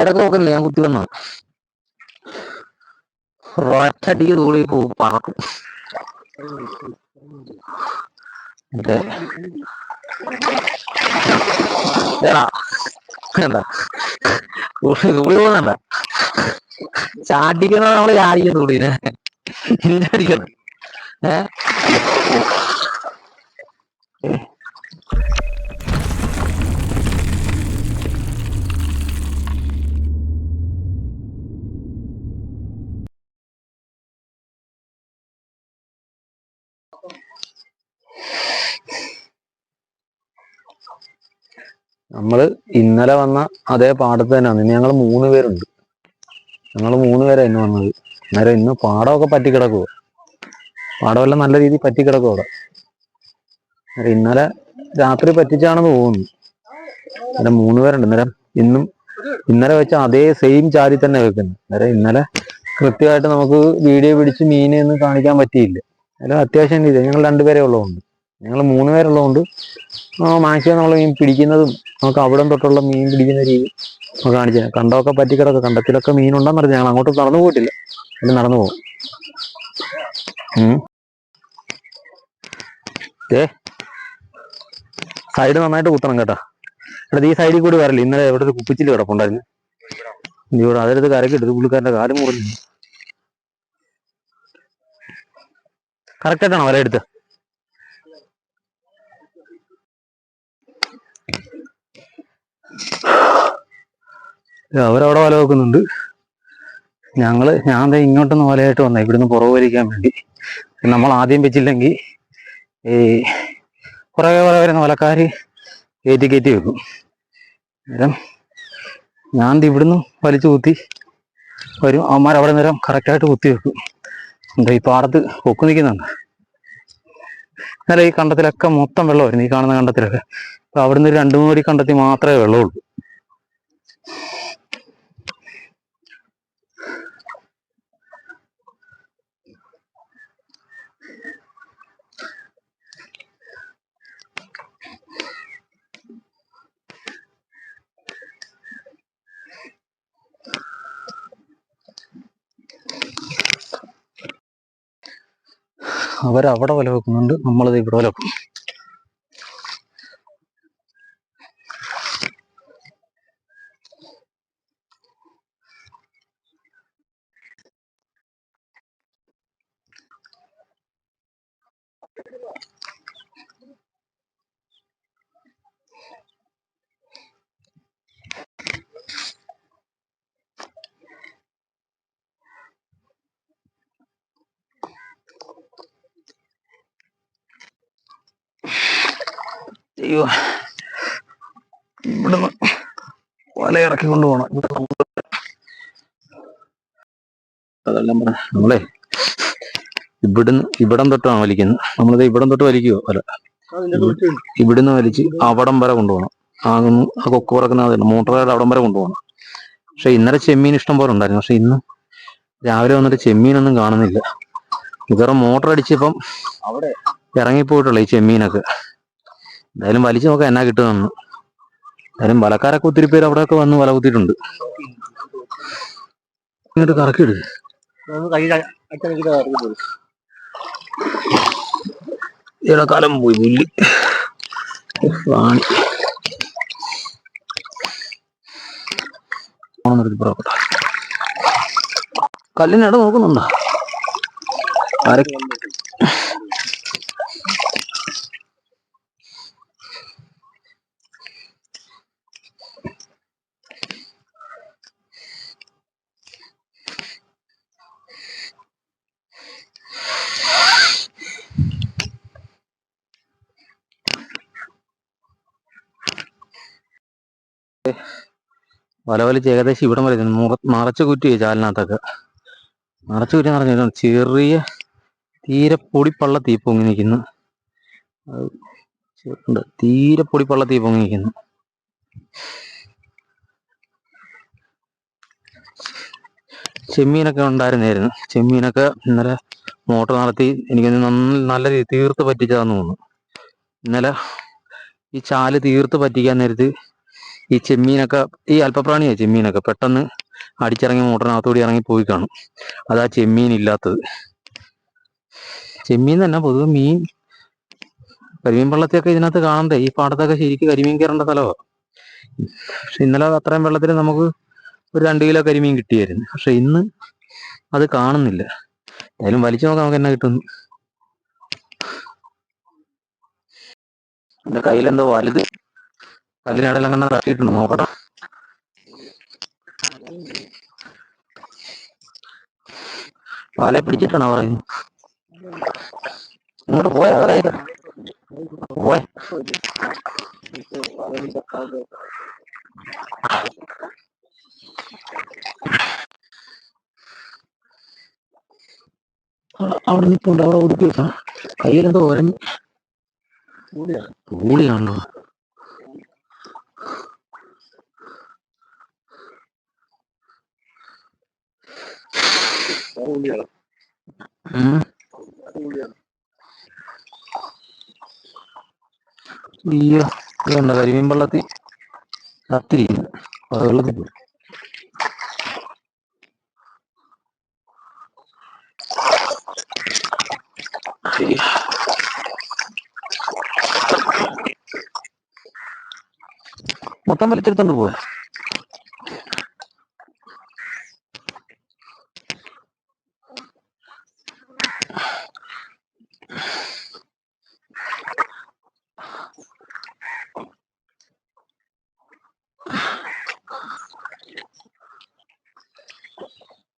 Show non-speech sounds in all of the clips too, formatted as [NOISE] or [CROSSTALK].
ഇടയ്ക്ക് നോക്കുന്നില്ല ഞാൻ കുത്തി വന്നത്. റോറ്റടിക്ക് തൂളി പോകും പറക്കും. ചാടിക്കുന്ന നമ്മൾ ചാടിക്കുന്ന തൂളിനെ അടിക്കണം ഏ? നമ്മൾ ഇന്നലെ വന്ന അതേ പാടത്ത് തന്നെയാണ്. ഇനി ഞങ്ങൾ മൂന്ന് പേരുണ്ട്. ഞങ്ങൾ മൂന്ന് പേരാ ഇന്ന് വന്നത്. അന്നേരം ഇന്ന് പാടമൊക്കെ പറ്റിക്കിടക്കുവോ. പാടമെല്ലാം നല്ല രീതിയിൽ പറ്റിക്കിടക്കും അവിടെ. അന്നേരം ഇന്നലെ രാത്രി പറ്റിച്ചാണെന്ന് തോന്നുന്നു. അന്നേരം മൂന്ന് പേരുണ്ട്. അന്നേരം ഇന്നും ഇന്നലെ വെച്ച അതേ സെയിം ചാരി തന്നെ വെക്കുന്നു. അന്നേരം ഇന്നലെ കൃത്യമായിട്ട് നമുക്ക് വീഡിയോ പിടിച്ച് മീനെ ഒന്നും കാണിക്കാൻ പറ്റിയില്ല. അല്ല അത്യാവശ്യം ഇത് ഞങ്ങൾ രണ്ടുപേരെ ഉള്ളതുകൊണ്ട് ഞങ്ങൾ മൂന്ന് പേരുള്ളതുകൊണ്ട് മാക്സിമം നമ്മൾ മീൻ പിടിക്കുന്നതും നമുക്ക് അവിടെ തൊട്ടുള്ള മീൻ പിടിക്കുന്ന രീതി നമുക്ക് കാണിച്ചു തരാം. കണ്ടമൊക്കെ പറ്റിക്കിടക്കുക കണ്ടത്തിലൊക്കെ മീൻ അറിയാം ഞങ്ങൾ അങ്ങോട്ട് നടന്നു പോയിട്ടില്ല. പിന്നെ നടന്നു പോകും. ഏ സൈഡ് നന്നായിട്ട് കുത്തണം കേട്ടോ. ഇവിടെ ഈ സൈഡിൽ കൂടി വരല്ലേ? ഇന്നലെ എവിടെ ഒരു കുപ്പിച്ചിൽ കിടപ്പുണ്ടായിരുന്നു. ഇവിടെ അതെടുത്ത് കരക്ക് എടുത്ത് പുള്ളിക്കാരന്റെ കാൽ മുറിഞ്ഞു. കറക്റ്റ് ആയിട്ടാണോ വല എടുത്ത്? അവരവിടെ വല വെക്കുന്നുണ്ട്. ഞങ്ങൾ ഞാൻ ദേ ഇങ്ങോട്ടൊന്ന് വലയായിട്ട് വന്നേ ഇവിടുന്ന് പുറകു വലിക്കാൻ വേണ്ടി. നമ്മൾ ആദ്യം വെച്ചില്ലെങ്കിൽ ഈ പുറകെ കുറെ വരുന്ന വലക്കാര് കയറ്റി കയറ്റി വെക്കും. നേരം ഞാൻ ഇവിടുന്ന് വലിച്ചു കുത്തി വരും. അവന്മാർ അവിടെ നേരം കറക്റ്റായിട്ട് കുത്തി വെക്കും. എന്താ ഈ പാടത്ത് കൊക്കു നിൽക്കുന്നുണ്ട്. എന്നാലും ഈ കണ്ടത്തിലൊക്കെ മൊത്തം വെള്ളമായിരുന്നു ഈ കാണുന്ന കണ്ടത്തിലൊക്കെ. അപ്പൊ അവിടുന്ന് രണ്ടു മൂന്ന് അടി കണ്ടത്തിൽ മാത്രമേ വെള്ളമുള്ളൂ. അവരവിടെ വില വെക്കുന്നുണ്ട് നമ്മളത് ഇവിടെ വില വെക്കും അയ്യോ ഇവിടുന്ന് വല ഇറക്കി കൊണ്ടുപോകണം ഇവിടെ നമുക്ക് അതെല്ലാം പറ നമ്മളെ ഇവിടുന്ന് ഇവിടം തൊട്ടാണ് വലിക്കുന്നത് നമ്മളിത് ഇവിടം തൊട്ട് വലിക്കുവോ? അല്ല. ഇവിടുന്ന് വലിച്ച് അവിടം വരെ കൊണ്ടുപോകണം. ആ ആ കൊക്ക് പറക്കുന്ന അതല്ല മോട്ടറുകാരുടെ അവിടം വരെ കൊണ്ടുപോകണം. പക്ഷെ ഇന്നലെ ചെമ്മീൻ ഇഷ്ടം പോലെ ഉണ്ടായിരുന്നു. പക്ഷെ ഇന്ന് രാവിലെ വന്നിട്ട് ചെമ്മീനൊന്നും കാണുന്നില്ല. ഇതറ മോട്ടർ അടിച്ചപ്പം ഇറങ്ങിപ്പോയിട്ടുള്ള ഈ ചെമ്മീനൊക്കെ. എന്തായാലും വലിച്ചു നോക്കാം എന്നാ കിട്ടുമെന്ന് എന്തായാലും വലക്കാരൊക്കെ ഒത്തിരി പേര് അവിടെയൊക്കെ വന്ന് വല കുത്തിയിട്ടുണ്ട്. ഇങ്ങോട്ട് കറക്കിയിട്. ഇവിടെ കാലം പോയി. പുല്ല്. ഉഫ്, വാണി. ഓണം നിർത്തി പുറപ്പെട്ട കല്ലിനട നോക്കുന്നുണ്ടോ? വല വലിച്ച് ഏകദേശം ഇവിടം വരെ എത്തുന്നു. മുറ- നിറച്ച് കുറ്റി ചാലിനകത്തൊക്കെ. നിറച്ച് കുറ്റി നിറഞ്ഞു ചെറിയ തീരെ പൊടിപ്പള്ള തീ പൊങ്ങി നിൽക്കുന്നു. തീരെ പൊടിപ്പള്ള തീ പൊങ്ങി നിൽക്കുന്നു. ചെമ്മീനൊക്കെ ഉണ്ടായിരുന്നായിരുന്നു. ചെമ്മീനൊക്കെ ഇന്നലെ മോട്ടർ നടത്തി എനിക്ക് നല്ല രീതി തീർത്ത് പറ്റിച്ചതാന്ന് തോന്നുന്നു. ഇന്നലെ ഈ ചാൽ തീർത്ത് പറ്റിക്കാൻ നേരത്ത് ഈ ചെമ്മീനൊക്കെ ഈ അല്പപ്രാണിയാ ചെമ്മീനൊക്കെ പെട്ടെന്ന് അടിച്ചിറങ്ങി മോട്ടറിനകത്തൂടി ഇറങ്ങി പോയി കാണും. അതാ ചെമ്മീൻ ഇല്ലാത്തത് ചെമ്മീൻ തന്നെ പൊതുവെ മീൻ കരിമീൻ വെള്ളത്തെയൊക്കെ ഇതിനകത്ത് കാണണ്ടേ? ഈ പാടത്തൊക്കെ ശരിക്കും കരിമീൻ കയറേണ്ട സ്ഥലമാണ് പക്ഷെ ഇന്നലെ അത്രയും വെള്ളത്തിൽ നമുക്ക് ഒരു രണ്ട് കിലോ കരിമീൻ കിട്ടിയായിരുന്നു. പക്ഷെ ഇന്ന് അത് കാണുന്നില്ല. എന്തായാലും വലിച്ചു നോക്കാം നമുക്ക് എന്നാ കിട്ടുന്നു. എന്റെ കയ്യിലെന്തോ വലുത് കല്ലിനടയിലും കണ്ണ തട്ടിയിട്ടുണ്ട് നോക്കട്ടെ പാലെ പിടിച്ചിട്ടാണോ പറയുന്നത് ഇങ്ങോട്ട് പോയാ പോയ. അവിടെ നിൽപ്പുണ്ട് അവിടെ ഒതുക്കി വെക്കണം കയ്യിലെന്തോ ഒരഞ്ഞ്. പൂളിയാണല്ലോ ഉം. അയ്യോ ഇതുണ്ട് കരിമീൻ വെള്ളത്തിൽ കത്തിരിക്കുന്നു വെള്ളത്തിൽ പോയി. മൊത്തം വലിച്ചെടുത്തോണ്ട് പോയ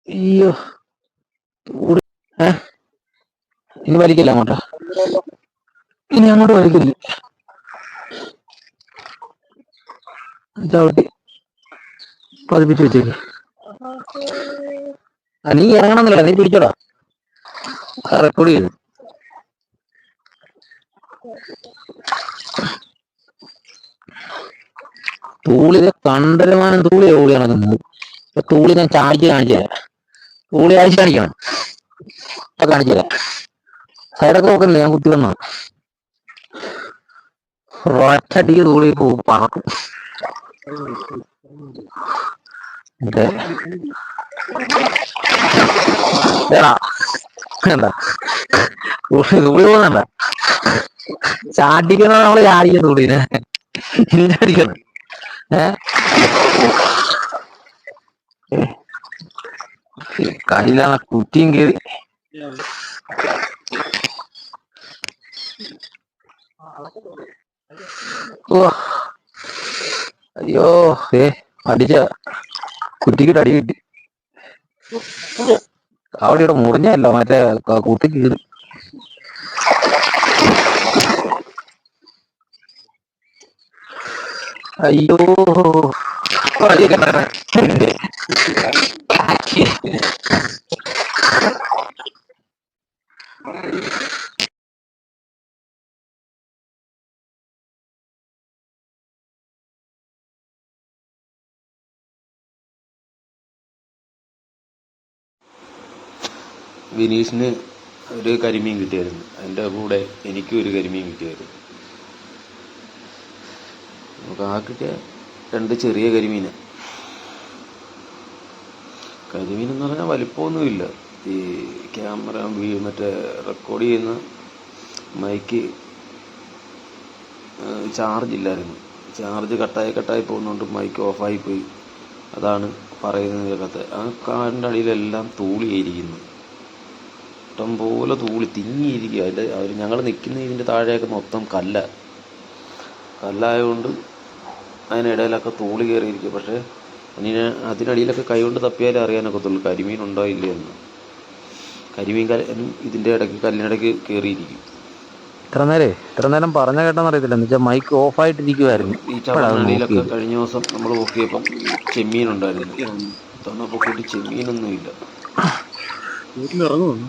അയ്യോ? ഇനി വലിക്കില്ല അങ്ങോട്ട്. ഇനി അങ്ങോട്ട് വലിക്കില്ല. ചവിട്ടി പതിപ്പിച്ച് വെച്ചേക്ക്. നീ ഇറങ്ങണമെന്നില്ല നീ പിടിച്ചോടാ. റെക്കോർഡ് ചെയ്തു. തൂളിത് കണ്ടരമാനം തൂളി ഓടി നടക്കുന്നത് ഇപ്പൊ തൂളി ഞാൻ ചാടിച്ച് കാണിച്ചു തരാം. തൂളി അഴിച്ച് കാണിക്കണം. അപ്പൊ കാണിച്ചു തരാം. സൈഡൊക്കെ നോക്കണ്ടേ? ഞാൻ കുത്തി വന്നു ഒറ്റടിക്ക് തൂളി പോവും പറക്കും. മറ്റേ [LAUGHS] ഏടാ എന്താ തൂളി പോകുന്നുണ്ട ചാടിക്കുന്ന നമ്മൾ ചാടിക്കുന്ന ചാടിക്കണം ഏഹ് കയ്യിലാണ് കുറ്റിയും കയറി ഓ. അയ്യോ ഏ അടിച്ച കുറ്റിക്കിട്ട് അടി കിട്ടി. അവിടെ ഇവിടെ മുറിഞ്ഞല്ലോ മറ്റേ കുത്തി കീറി. അയ്യോ. വിനീഷിന് ഒരു കരിമീൻ കിട്ടിയായിരുന്നു. അതിന്റെ കൂടെ എനിക്കും ഒരു കരിമീൻ കിട്ടിയായിരുന്നു. നമുക്ക് ആ കിട്ടിയ രണ്ട് ചെറിയ കരിമീന. കരിമീൻ എന്ന് പറഞ്ഞാൽ വലിപ്പമൊന്നുമില്ല. ഈ ക്യാമറ മറ്റേ റെക്കോർഡ് ചെയ്യുന്ന മൈക്ക് ചാർജ് ഇല്ലായിരുന്നു. ചാർജ് കട്ടായി കട്ടായി പോകുന്നതുകൊണ്ട് മൈക്ക് ഓഫായി പോയി. അതാണ് പറയുന്നത് ആ കാറിന്റെ അടിയിലെല്ലാം തൂളിയായിരിക്കുന്നു. ഇഷ്ടംപോലെ തൂളി തിങ്ങിയിരിക്കുക അതിന്റെ അവർ ഞങ്ങൾ നിൽക്കുന്ന ഇതിന്റെ താഴെയൊക്കെ മൊത്തം കല്ല. കല്ലായതുകൊണ്ട് അതിനിടയിലൊക്കെ തൂളി കയറിയിരിക്കുക പക്ഷേ അതിന് അതിനടിയിലൊക്കെ കൈകൊണ്ട് തപ്പിയാലേ അറിയാനൊക്കത്തുള്ളൂ കരിമീൻ ഉണ്ടോ ഇല്ലയോ എന്ന്. കരിമീൻ കല ഇതിന്റെ ഇടയ്ക്ക് കല്ലിനിടയ്ക്ക് കയറിയിരിക്കും ഇത്ര നേരം ഇത്ര നേരം പറഞ്ഞ കേട്ടെന്നറിയത്തില്ല എന്ന് വെച്ചാൽ മൈക്ക് ഓഫ് ആയിട്ടിരിക്കുമായിരുന്നു ഈ നോക്കിയത്. കഴിഞ്ഞ ദിവസം നമ്മൾ നോക്കിയപ്പം ചെമ്മീൻ ഉണ്ടായിരുന്നു തന്നപ്പോൾ കൂട്ടി ചെമ്മീനൊന്നുമില്ല. ഉം?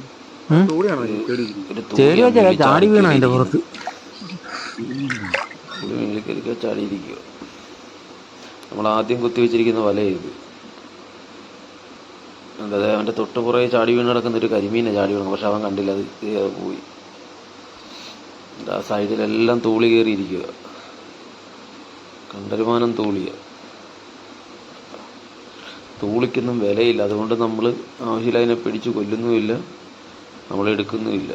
ചേടി വെച്ചാ ചാടി വീണ അതിന്റെ. പുറത്ത്? കയറി ചാടിയിരിക്കുക നമ്മൾ ആദ്യം കുത്തിവെച്ചിരിക്കുന്ന വല ഇത്. എന്താ അവന്റെ തൊട്ട് പുറകെ ചാടി വീണ് കിടക്കുന്ന ഒരു കരിമീനെ ചാടി വീണു പക്ഷെ അവൻ കണ്ടില്ല അത് പോയി. ആ സൈഡിലെല്ലാം തൂളി കയറിയിരിക്കുക കണ്ടരുമാനം തൂളിയ. തൂളിക്കൊന്നും വിലയില്ല. അതുകൊണ്ട് നമ്മൾ ആവശ്യമില്ല അതിനെ പിടിച്ച് കൊല്ലുന്നുമില്ല. നമ്മൾ എടുക്കുന്നുമില്ല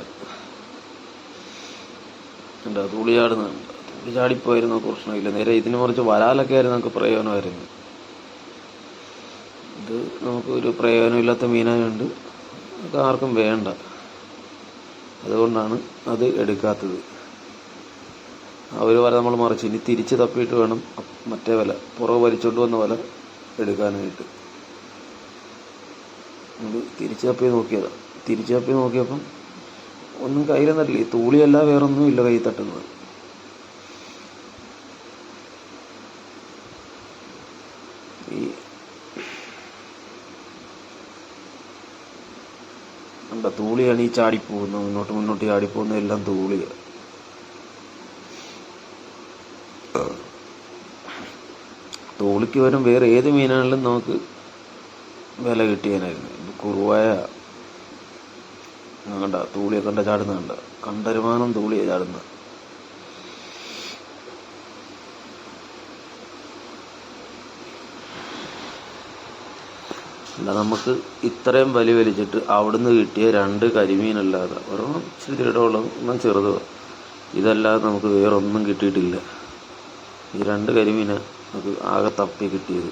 എന്താ തൂളി ചാടുന്നുണ്ട് ചാടിപ്പോയിരുന്നു പ്രശ്നമില്ല. നേരെ ഇതിന് മറിച്ച് വരാലൊക്കെ ആയിരുന്നു നമുക്ക് പ്രയോജനമായിരുന്നു. ഇത് നമുക്ക് ഒരു പ്രയോജനമില്ലാത്ത മീനായുണ്ട് നമുക്ക് ആർക്കും വേണ്ട. അതുകൊണ്ടാണ് അത് എടുക്കാത്തത്. ആ ഒരു വല നമ്മൾ മറിച്ച് ഇനി തിരിച്ച് തപ്പിയിട്ട് വേണം മറ്റേ വല പുറകെ വലിച്ചോണ്ട് വന്ന വല എടുക്കാനായിട്ട്. നമ്മൾ തിരിച്ച് തപ്പി നോക്കിയതാ. തിരിച്ച് തപ്പി നോക്കിയപ്പം ഒന്നും കയ്യിൽ ഈ തൂളിയല്ല വേറൊന്നും ഇല്ല കൈ തട്ടുന്നത്. ഈ എന്താ തൂളിയാണ് ഈ ചാടിപ്പോകുന്നത് മുന്നോട്ട് മുന്നോട്ട് ചാടിപ്പോകുന്ന എല്ലാം തൂളിയാണ് തോളിക്ക് വരും വേറെ ഏത് മീനാണെങ്കിലും നമുക്ക് വില കിട്ടിയനായിരുന്നു കുറുവായ കണ്ട തൂളിയെ കണ്ട ചാടുന്ന കണ്ട. കണ്ടരുമാനം തൂളിയെ ചാടുന്ന അല്ല നമുക്ക് ഇത്രയും വലി വലിച്ചിട്ട് അവിടുന്ന് കിട്ടിയ രണ്ട് കരിമീനല്ലാതെ ഒരെണ്ണം ഇച്ചിരി ഇടമുള്ള ഒന്നും ചെറുത് ഇതല്ലാതെ നമുക്ക് വേറൊന്നും കിട്ടിയിട്ടില്ല. ഈ രണ്ട് കരിമീനാണ് നമുക്ക് ആകെ തപ്പി കിട്ടിയത്.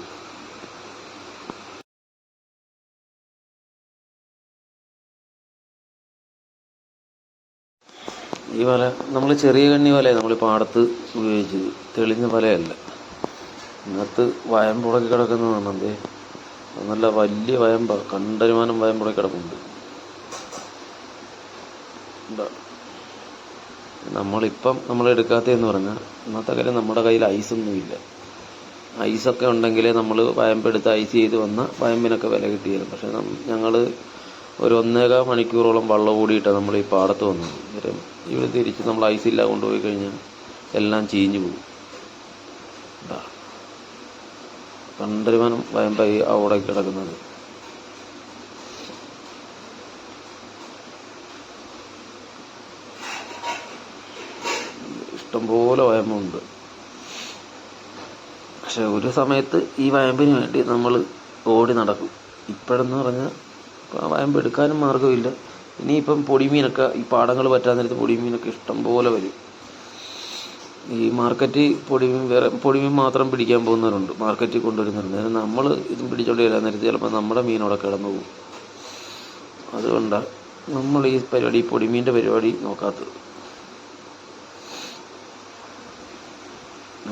ഈ വല നമ്മൾ ചെറിയ കണ്ണി വല നമ്മൾ പാടത്ത് ഉപയോഗിച്ചത്. തെളിഞ്ഞ വലയല്ല. ഇതിനകത്ത് വയമ്പുടക്കി കിടക്കുന്നതാണ്. എന്തേ? നല്ല വലിയ വയമ്പ കണ്ടരുമാനം വയമ്പുടക്കി കിടക്കുന്നുണ്ട് നമ്മളിപ്പം നമ്മൾ എടുക്കാത്തതെന്ന് പറഞ്ഞാൽ ഇന്നത്തെ കാര്യം നമ്മുടെ കയ്യിൽ ഐസൊന്നുമില്ല ഐസൊക്കെ ഉണ്ടെങ്കിലേ നമ്മൾ വയമ്പെടുത്ത് ഐസ് ചെയ്ത് വന്ന വയമ്പിനൊക്കെ വില കിട്ടിയിരുന്നു പക്ഷെ ഞങ്ങൾ ഒരു ഒന്നേകാൽ മണിക്കൂറോളം വള്ളം കൂടിയിട്ടാണ് നമ്മൾ ഈ പാടത്ത് വന്നത്. അന്നേരം ഇവിടെ തിരിച്ച് നമ്മൾ ഐസില്ല കൊണ്ടുപോയി കഴിഞ്ഞാൽ എല്ലാം ചീഞ്ഞു പോകും. കണ്ടരുമാനം വയമ്പായി അവിടെ കിടക്കുന്നത്. ഇഷ്ടംപോലെ വയമ്പുണ്ട്. പക്ഷെ ഒരു സമയത്ത് ഈ വയമ്പിന് വേണ്ടി നമ്മൾ ഓടി നടക്കും. ഇപ്പോഴെന്ന് പറഞ്ഞാൽ ഇപ്പം ആ വയമ്പ് എടുക്കാനും മാർഗമില്ല. ഇനിയിപ്പം പൊടിമീനൊക്കെ ഈ പാടങ്ങൾ പറ്റാൻ നേരത്ത് പൊടിമീനൊക്കെ ഇഷ്ടം പോലെ വരും. ഈ മാർക്കറ്റിൽ പൊടിമീൻ വേറെ പൊടിമീൻ മാത്രം പിടിക്കാൻ പോകുന്നവരുണ്ട് മാർക്കറ്റിൽ കൊണ്ടുവരുന്നവരുണ്ട്. നേരം നമ്മൾ ഇതും പിടിച്ചോണ്ട് വരാൻ നേരത്ത് ചിലപ്പോൾ നമ്മുടെ മീനോടെ കിടന്നു പോകും. അതുകൊണ്ടാണ് നമ്മൾ ഈ പരിപാടി പൊടിമീന്റെ പരിപാടി നോക്കാത്തത്.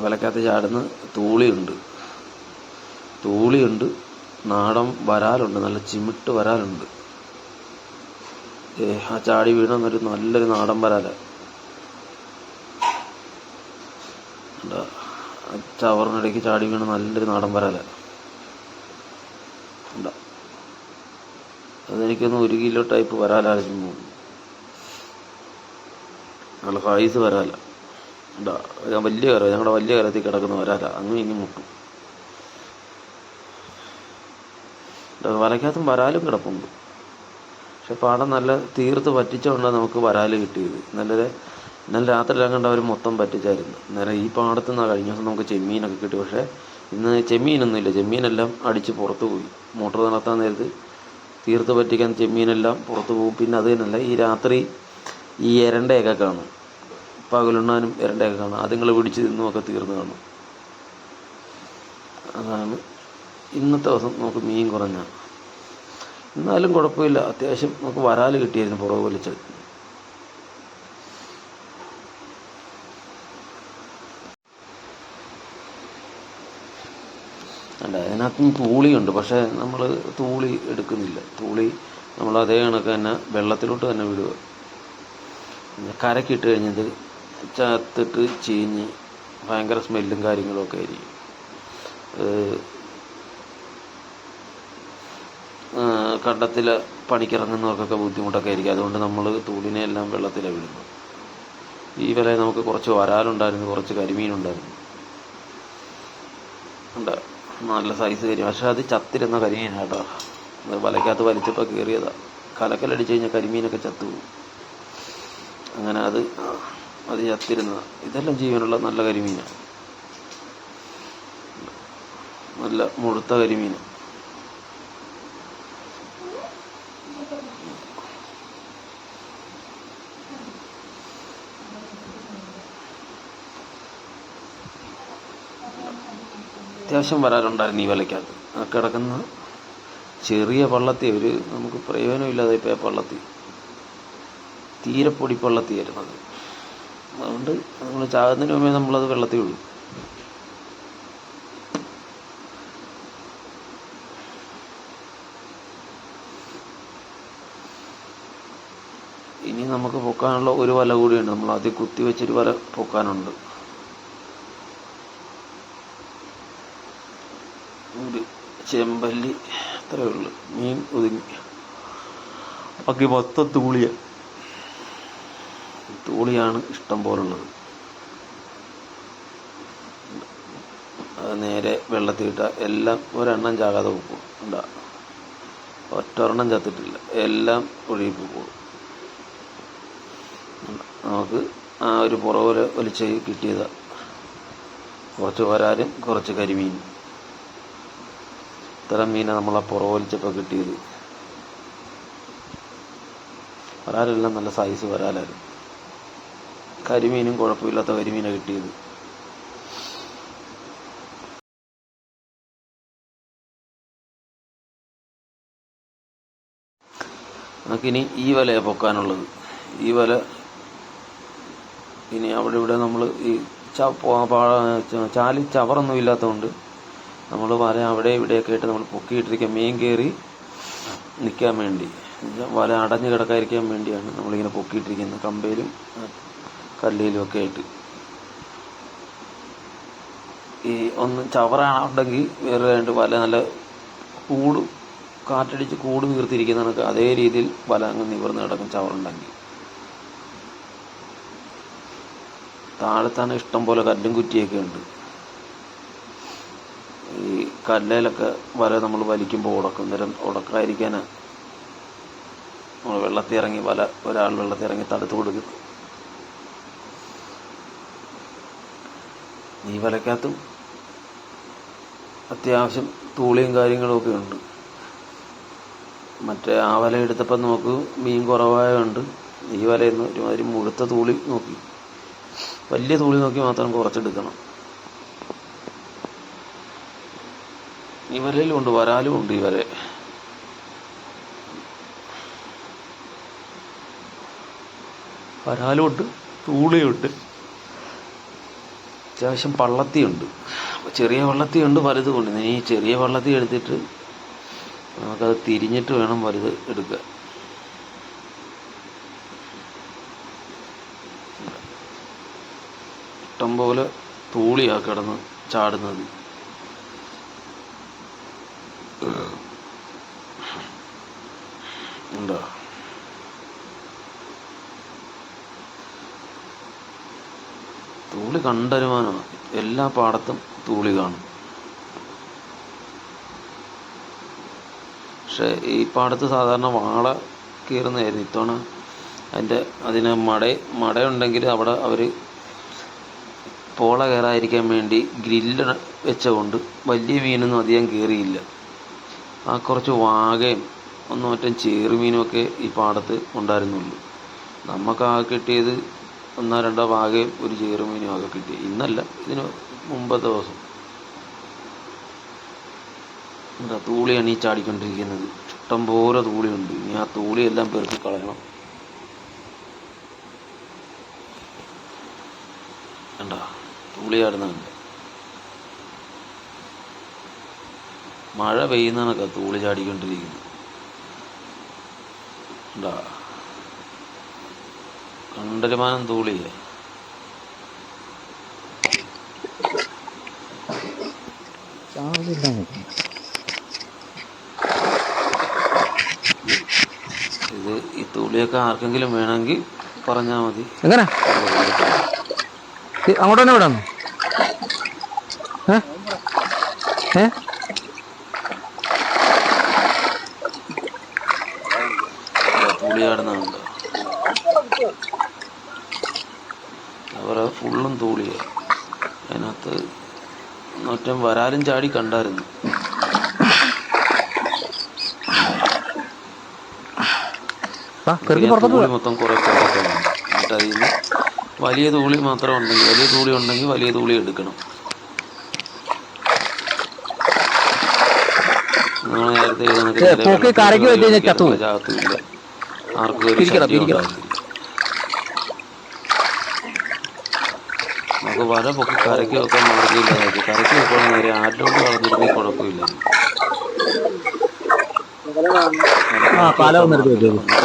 വലക്കകത്ത് ചാടുന്ന തൂളിയുണ്ട്. തൂളിയുണ്ട്. നാടൻ വരാറുണ്ട് നല്ല ചിമിട്ട് വരാറുണ്ട് ഏ ആ ചാടി വീണെന്നൊരു നല്ലൊരു നാടൻ വരാല. ചവറിനിടയ്ക്ക് ചാടി വീണ നല്ലൊരു നാടൻ വരാല. കണ്ടോ? അതെനിക്കൊന്ന് ഒരു കിലോ ടൈപ്പ് വരാലായിരുന്നു നല്ല സൈസ് വരാല. ഉണ്ടാ വലിയ കര ഞങ്ങളുടെ വലിയ കരത്തിൽ കിടക്കുന്ന വരാല. അങ്ങനെ ഇനി മുട്ടും. ദാ വലക്കകത്തും വരാലും കിടപ്പുണ്ട്. പക്ഷെ പാടം നല്ല തീർത്ത് പറ്റിച്ചുകൊണ്ടാണ് നമുക്ക് വരാൽ കിട്ടിയത്. ഇന്നലെ ഇന്നലെ രാത്രി കണ്ട അവർ മൊത്തം പറ്റിച്ചായിരുന്നു. അന്നേരം ഈ പാടത്ത് നിന്നാണ് കഴിഞ്ഞ ദിവസം നമുക്ക് ചെമ്മീനൊക്കെ കിട്ടി. പക്ഷേ ഇന്ന് ചെമ്മീനൊന്നും ഇല്ല ചെമ്മീനെല്ലാം അടിച്ച് പുറത്ത് പോയി. മോട്ടർ നടത്താൻ നേരത്ത് തീർത്ത് പറ്റിക്കാൻ ചെമ്മീനെല്ലാം പുറത്ത് പോകും. പിന്നെ അത് തന്നെയല്ല ഈ രാത്രി ഈ എരണ്ടയൊക്കെ കാണും. പകലുണ്ണാനും എരണ്ടയൊക്കെ കാണും. അതുങ്ങൾ പിടിച്ച് തിന്നുമൊക്കെ തീർന്നു കാണും. അതാണ് ഇന്നത്തെ ദിവസം നമുക്ക് മീൻ കുറഞ്ഞ. എന്നാലും കുഴപ്പമില്ല. അത്യാവശ്യം നമുക്ക് വരാൽ കിട്ടിയായിരുന്നു പുറകു വലിച്ചത്. അല്ല അതിനകത്തും തൂളിയുണ്ട്. പക്ഷേ നമ്മൾ തൂളി എടുക്കുന്നില്ല. തൂളി നമ്മൾ അതേ കണക്ക് തന്നെ വെള്ളത്തിലോട്ട് തന്നെ വിടുക. കരക്കിട്ട് കഴിഞ്ഞത് ചത്തിട്ട് ചീഞ്ഞ് ഭയങ്കര സ്മെല്ലും കാര്യങ്ങളൊക്കെ ആയിരിക്കും ഏഹ് ആഹ് കണ്ടത്തിൽ പണിക്കിറങ്ങുന്നവർക്കൊക്കെ ബുദ്ധിമുട്ടൊക്കെ ആയിരിക്കും. അതുകൊണ്ട് നമ്മൾ തൂളിനെ എല്ലാം വെള്ളത്തിലാണ് വിടുന്നത്. ഈ വില നമുക്ക് കുറച്ച് വരാലുണ്ടായിരുന്നു കുറച്ച് കരിമീനുണ്ടായിരുന്നു. ഉണ്ട്. നല്ല സൈസ് കരിമീൻ. പക്ഷെ അത് ചത്തിരുന്ന കരിമീനാണ് കേട്ടോ. അത് വലയ്ക്കകത്ത് വലിച്ചപ്പോൾ കയറിയതാ കലക്കലടിച്ച് കഴിഞ്ഞാൽ കരിമീനൊക്കെ ചത്തു അങ്ങനെ അത് അത് ചത്തിരുന്നതാണ് ഇതെല്ലാം ജീവനുള്ള നല്ല കരിമീനാണ് നല്ല മുഴുത്ത കരിമീൻ അത്യാവശ്യം വരാറുണ്ടായിരുന്നു ഈ വലയ്ക്കകത്ത്. കിടക്കുന്ന ചെറിയ പള്ളത്തി ഒരു നമുക്ക് പ്രയോജനമില്ലാതെ ആ പള്ളത്തി. തീരെ പൊടി പള്ളത്തിയായിരുന്നു അത്. അതുകൊണ്ട് നമ്മൾ ചാകുന്നതിന് മുമ്പേ നമ്മളത് വെള്ളത്തിൽ വിടും ഇനി നമുക്ക് പൊക്കാനുള്ള ഒരു വല കൂടിയുണ്ട്. നമ്മൾ ആദ്യം കുത്തി വെച്ചൊരു വല പൊക്കാനുണ്ട്. ഒരു ചെമ്പല്ലി അത്രയേ ഉള്ളൂ. മീൻ ഒതുങ്ങി. ബാക്കി മൊത്തം തൂളിയ. തൂളിയാണ് ഇഷ്ടം പോലുള്ളത്. അത് നേരെ വെള്ളത്തിൽ ഇട്ട എല്ലാം ഒരെണ്ണം ചാകാതെ പോകും. ഉണ്ടാ ഒറ്റൊരെണ്ണം ചത്തിട്ടില്ല. എല്ലാം ഒഴുകി പോകും. നമുക്ക് ആ ഒരു പുറവല വലിച്ച് കിട്ടിയത്. കുറച്ച് വരാലും കുറച്ച് കരിമീൻ ഇത്തരം മീനെ നമ്മൾ ആ പുറവലിച്ചപ്പോൾ കിട്ടിയത്. വരാലെല്ലാം നല്ല സൈസ് വരാലായിരുന്നു കരിമീനും കുഴപ്പമില്ലാത്ത കരിമീനെ കിട്ടിയത്. നമുക്കിനി ഈ വലയാണ് പൊക്കാനുള്ളത്. ഈ വല ഇനി അവിടെ ഇവിടെ നമ്മൾ ഈ ചാലി ചവറൊന്നും ഇല്ലാത്തതുകൊണ്ട് നമ്മൾ വല അവിടെ ഇവിടെയൊക്കെ ആയിട്ട് നമ്മൾ പൊക്കിയിട്ടിരിക്കുക. മീൻ കയറി നിൽക്കാൻ വേണ്ടി. വല അടഞ്ഞു കിടക്കാതിരിക്കാൻ വേണ്ടിയാണ് നമ്മളിങ്ങനെ പൊക്കിയിട്ടിരിക്കുന്നത്. കമ്പയിലും കല്ലിലും ഒക്കെ ആയിട്ട്. ഈ ഒന്ന് ചവറാണെങ്കിൽ വേറെ രണ്ട് വല നല്ല കൂട് കാറ്റടിച്ച് കൂട് വീർത്തിരിക്കുന്ന അതേ രീതിയിൽ വല അങ്ങ് നിവർന്ന് കിടക്കും ചവറുണ്ടെങ്കിൽ. താഴെത്താണ് ഇഷ്ടം പോലെ കല്ലും കുറ്റിയൊക്കെ ഉണ്ട്. കല്ലേലൊക്കെ വല നമ്മൾ വലിക്കുമ്പോൾ ഉടക്കും നേരം ഉടക്കാതിരിക്കാൻ നമ്മൾ വെള്ളത്തിൽ ഇറങ്ങി വല ഒരാൾ വെള്ളത്തിൽ ഇറങ്ങി തടുത്തു കൊടുക്കും. ഈ വലക്കകത്തും അത്യാവശ്യം തൂളിയും കാര്യങ്ങളൊക്കെ ഉണ്ട്. മറ്റേ ആ വല എടുത്തപ്പോൾ നമുക്ക് മീൻ കുറവായുണ്ട് ഈ വലയിൽ നിന്ന് ഒരുമാതിരി മുഴുത്ത തൂളി നോക്കി. വലിയ തൂളി നോക്കി മാത്രം കുറച്ചെടുക്കണം. വലയിലും ഉണ്ട് വരാലും ഉണ്ട് ഇവരെ. വരാലും ഉണ്ട് തൂളിയുണ്ട് അത്യാവശ്യം പള്ളത്തിയുണ്ട് ചെറിയ വള്ളത്തിയുണ്ട് ഇനി ഈ ചെറിയ വള്ളത്തി എടുത്തിട്ട് നമുക്കത് തിരിഞ്ഞിട്ട് വേണം വലുത് എടുക്കാൻ. ഇഷ്ടംപോലെ തൂളിയാണ് കിടന്ന് ചാടുന്നത്. ഉണ്ടോ? തൂളി കണ്ടരുമാനമാണ് എല്ലാ പാടത്തും തൂളി കാണും. പക്ഷെ ഈ പാടത്ത് സാധാരണ വാള കീറുന്നതായിരുന്നു. ഇത്തവണ അതിന്റെ അതിന് മട മടയുണ്ടെങ്കിൽ അവിടെ അവർ പോള കയറാതിരിക്കാൻ വേണ്ടി ഗ്രില്ല് വെച്ചുകൊണ്ട് വലിയ മീനൊന്നും അധികം കയറിയില്ല ആ കുറച്ച് വാകയും ഒന്നും മറ്റും ചേറുമീനും ഒക്കെ ഈ പാടത്ത് ഉണ്ടായിരുന്നുള്ളൂ. നമുക്ക് ആ കിട്ടിയത് ഒന്നോ രണ്ടോ വാകയും ഒരു ചേറുമീനും ആകെ കിട്ടി. ഇന്നല്ല ഇതിന് മുമ്പത്തെ ദിവസം. എന്താ തൂളിയാണ് ഈ ചാടിക്കൊണ്ടിരിക്കുന്നത്. ഇഷ്ടംപോലെ തൂളിയുണ്ട്. ഇനി ആ തൂളിയെല്ലാം പെറുക്കി കളയണം. കണ്ട? തൂളി മഴ പെയ്യുന്നതൊക്കെ തൂളി ചാടിക്കൊണ്ടിരിക്കുന്നു. കണ്ടാ കണ്ടരുമാനം തൂളിയേ ഇത് ഈ തൂളിയൊക്കെ ആർക്കെങ്കിലും വേണമെങ്കിൽ പറഞ്ഞാ മതി. എങ്ങനെ? അങ്ങോട്ട് തന്നെ വിടാന്നോ ഏ? ഏ? തൂളി ചാടുന്നുണ്ട് അവരെ ഫുള്ളും തൂളിയാണ് അതിനകത്ത് മറ്റും വരാലും ചാടി കണ്ടായിരുന്നു. തൂളി മൊത്തം കുറെ പുറത്താണ് എന്നിട്ട് അതിൽ നിന്ന് വലിയ തൂളി മാത്രം ഉണ്ടെങ്കിൽ വലിയ തൂളി ഉണ്ടെങ്കിൽ വലിയ തൂളി എടുക്കണം. നേരത്തെ ചത്തു. ചാകത്തുമില്ല. ആർക്കും ഒരു ശല്യം. നമുക്ക് വല പൊക്കി കരയ്ക്ക് വെക്കാൻ മാർഗമില്ലാതാക്കി കരയ്ക്ക് വെക്കുകയാണെങ്കിൽ നേരെ ആറ്റോട്ട് വളർന്നിരുന്നേ കുഴപ്പമില്ല.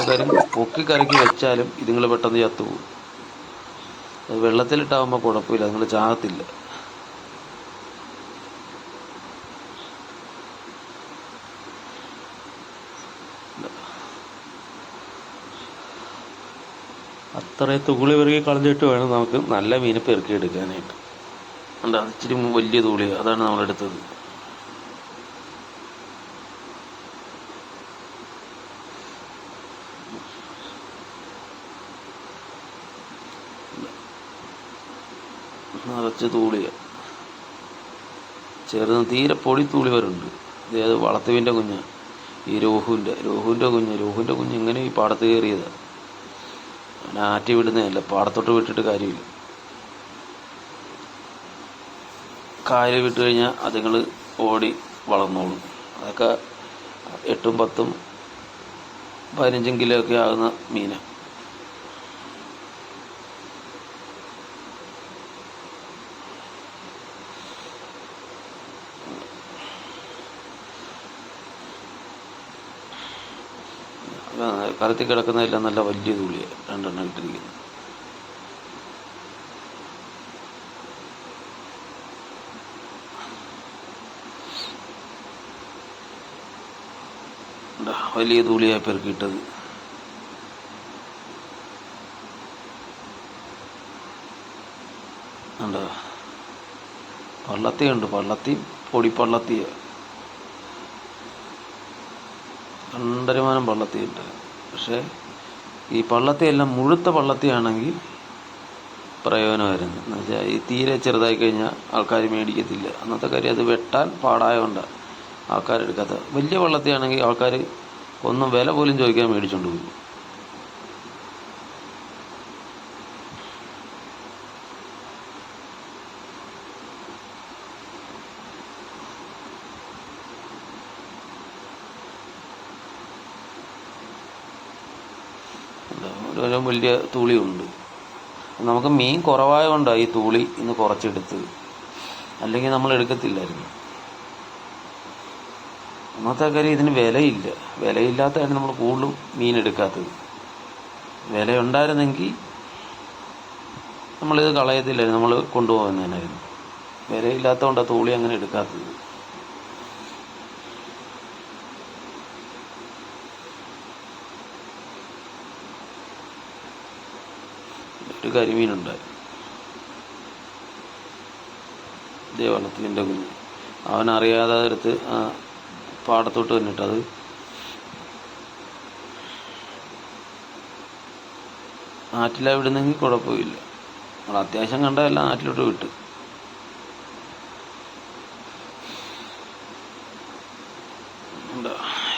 കാര്യം പൊക്കി കരയ്ക്ക് വെച്ചാലും ഇതുങ്ങൾ പെട്ടെന്ന് ചത്തുപോകും. അത് വെള്ളത്തിലിട്ടാവുമ്പോൾ കുഴപ്പമില്ല നിങ്ങൾ ചാകത്തില്ല. അത്രയും തുള്ളി പെറുക്കി കളഞ്ഞിട്ട് വേണം നമുക്ക് നല്ല മീനെ പെറുക്കി എടുക്കാനായിട്ട് ഉണ്ട് അത് ഇച്ചിരി വലിയ തുകളി അതാണ് നമ്മളെടുത്തത് നിറച്ച് തൂളിയ. ചെറുതും തീരെ പൊടി തൂളി വരുന്നുണ്ട് അതായത് വളത്തുവിന്റെ കുഞ്ഞ്. ഈ രോഹുവിന്റെ രോഹുവിന്റെ കുഞ്ഞ് രോഹുവിന്റെ കുഞ്ഞ് ഇങ്ങനെ ഈ പാടത്ത് കയറിയതാണ് ആറ്റി വിടുന്നതല്ല പാടത്തോട്ട് വിട്ടിട്ട് കാര്യമില്ല. കായൽ വിട്ട് കഴിഞ്ഞാൽ അതുങ്ങൾ ഓടി വളർന്നോളും. അതൊക്കെ എട്ടും പത്തും പതിനഞ്ചും കിലോ ഒക്കെ ആകുന്ന മീനാണ് കലത്തിൽ കിടക്കുന്നതെല്ലാം നല്ല വലിയ തുള്ളിയാണ് രണ്ടെണ്ണം ഇട്ടിരിക്കുന്നത് വലിയ തൂളിയായി പെറുക്കിയിട്ടത് ഉണ്ടോ പള്ളത്തിയുണ്ട് പള്ളത്തി പൊടിപ്പള്ളത്തിയ രണ്ടരമാനം പള്ളത്തിയുണ്ട്. പക്ഷേ ഈ പള്ളത്തിയെല്ലാം മുഴുത്ത പള്ളത്തിയാണെങ്കിൽ വരുന്നത് എന്ന് വെച്ചാൽ ഈ തീരെ ചെറുതായി കഴിഞ്ഞാൽ ആൾക്കാർ മേടിക്കത്തില്ല. അന്നത്തെ കാര്യം അത് വെട്ടാൻ പാടായതുകൊണ്ട് ആൾക്കാർ എടുക്കാത്ത വലിയ പള്ളത്തിയാണെങ്കിൽ ആൾക്കാർ ഒന്നും വില പോലും ചോദിക്കാൻ മേടിച്ചുകൊണ്ട് പോകും ഓരോ വലിയ തൂളിയുണ്ട്. നമുക്ക് മീൻ കുറവായതുകൊണ്ടാണ് ഈ തൂളി ഇന്ന് കുറച്ചെടുത്ത്. അല്ലെങ്കിൽ നമ്മൾ എടുക്കത്തില്ലായിരുന്നു. ഒന്നാമത്തെ കാര്യം ഇതിന് വിലയില്ല. വിലയില്ലാത്തതാണ് നമ്മൾ കൂടുതലും മീൻ എടുക്കാത്തത്. വിലയുണ്ടായിരുന്നെങ്കിൽ നമ്മളിത് കളയത്തില്ലായിരുന്നു. നമ്മൾ കൊണ്ടുപോകുന്നതിനായിരുന്നു. വിലയില്ലാത്തതുകൊണ്ടാണ് തൂളി അങ്ങനെ എടുക്കാത്തത്. ഒരു കരിമീനുണ്ടായി ദേവണത്തിന്റെ കുഞ്ഞ്. അവനറിയാതെ എടുത്ത് ആ പാടത്തോട്ട് വന്നിട്ട് അത് ആറ്റില വിടുന്നെങ്കിൽ കുഴപ്പമില്ല. നമ്മൾ അത്യാവശ്യം കണ്ടതെല്ലാം ആറ്റിലോട്ട് വിട്ട്. എന്താ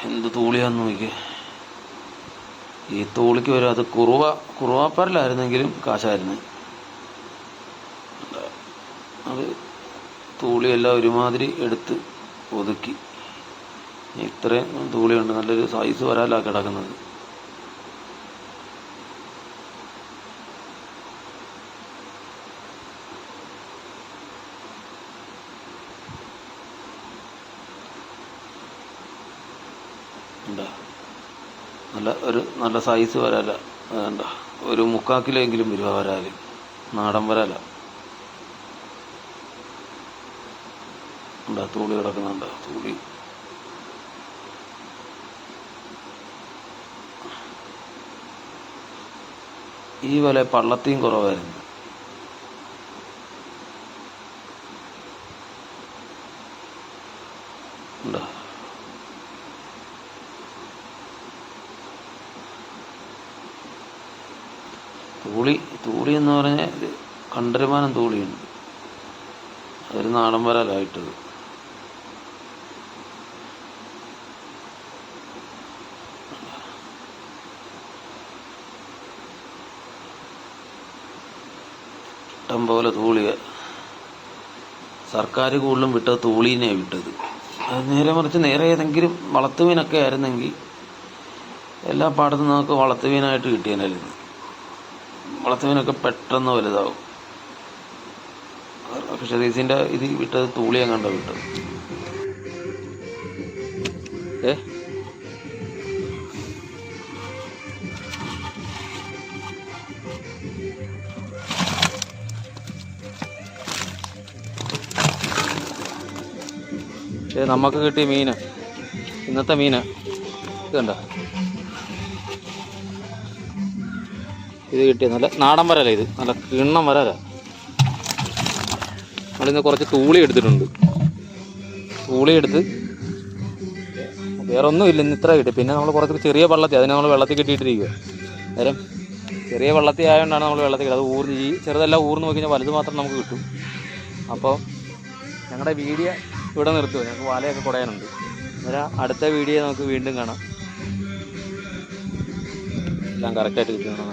എന്ത് തൂളിയാന്ന് നോക്കിയേ. ഈ തോളിക്ക് വരും അത് കുറുവ കുറുവാപ്പാറിലായിരുന്നെങ്കിലും കാശായിരുന്നു. അത് തൂളിയെല്ലാം ഒരുമാതിരി എടുത്ത് ഒതുക്കി. ഇത്രയും തൂളിയുണ്ട്. നല്ലൊരു സൈസ് വരാലാ കിടക്കുന്നത് എന്താ നല്ല ഒരു നല്ല സൈസ് വരാല. വേണ്ട ഒരു മുക്കാൽ കിലോ എങ്കിലും വരിക ആ വരാൽ. നാടൻ വരാല. ഉണ്ടാ തൂളി കിടക്കുന്നുണ്ട് തൂളി. ഈ വല പള്ളത്തെയും കുറവായിരുന്നു. ഉണ്ടോ തൂളി തൂളി എന്ന് പറഞ്ഞാൽ ഇത് കണ്ടരുമാനം തൂളിയുണ്ട് അതൊരു നാടൻ വരാലായിട്ടത് ഇഷ്ടം പോലെ തൂളിയ സർക്കാർ കൂടുതലും വിട്ടത് തൂളീനെ വിട്ടത്. അത് നേരെ മറിച്ച് നേരെ ഏതെങ്കിലും വളർത്തുമീനൊക്കെ ആയിരുന്നെങ്കിൽ എല്ലാ പാടത്തും നമുക്ക് വളർത്തുമീനായിട്ട് കിട്ടിയാനായിരുന്നു വളർത്തുമീനൊക്കെ പെട്ടെന്ന് വലുതാവും. ഫിഷറീസിന്റെ ഇത് വിട്ടത് തൂളി അങ്ങാണ്ട് വിട്ടത്. ഏ? നമുക്ക് കിട്ടിയ മീന്. ഇന്നത്തെ മീന്. ഇത് കണ്ട? ഇത് കിട്ടിയ നല്ല നാടൻ വരല ഇത്. നല്ല കിണ്ണം വരല. നമ്മളിന്ന് കുറച്ച് തൂളി എടുത്തിട്ടുണ്ട്. തൂളി എടുത്ത് വേറെ ഒന്നും ഇല്ല ഇന്ന് ഇത്ര കിട്ടി പിന്നെ നമ്മൾ കുറച്ച് ചെറിയ വെള്ളത്തി അതിനെ നമ്മൾ വെള്ളത്തിൽ കിട്ടിയിട്ടിരിക്കുക നേരം ചെറിയ വെള്ളത്തി ആയതുകൊണ്ടാണ് നമ്മൾ വെള്ളത്തിൽ അത് ഊർന്ന് ഈ ചെറുതെല്ലാം ഊർന്ന് നോക്കി കഴിഞ്ഞാൽ വലുത് മാത്രം നമുക്ക് കിട്ടും. അപ്പോൾ ഞങ്ങളുടെ വീഡിയോ ഇവിടെ നിർത്തുമോ ഞങ്ങൾക്ക് വാലയൊക്കെ കുടയാനുണ്ട്. അന്നേരം അടുത്ത വീഡിയോ നമുക്ക് വീണ്ടും കാണാം. എല്ലാം കറക്റ്റായിട്ട് കിട്ടുന്നതാണ്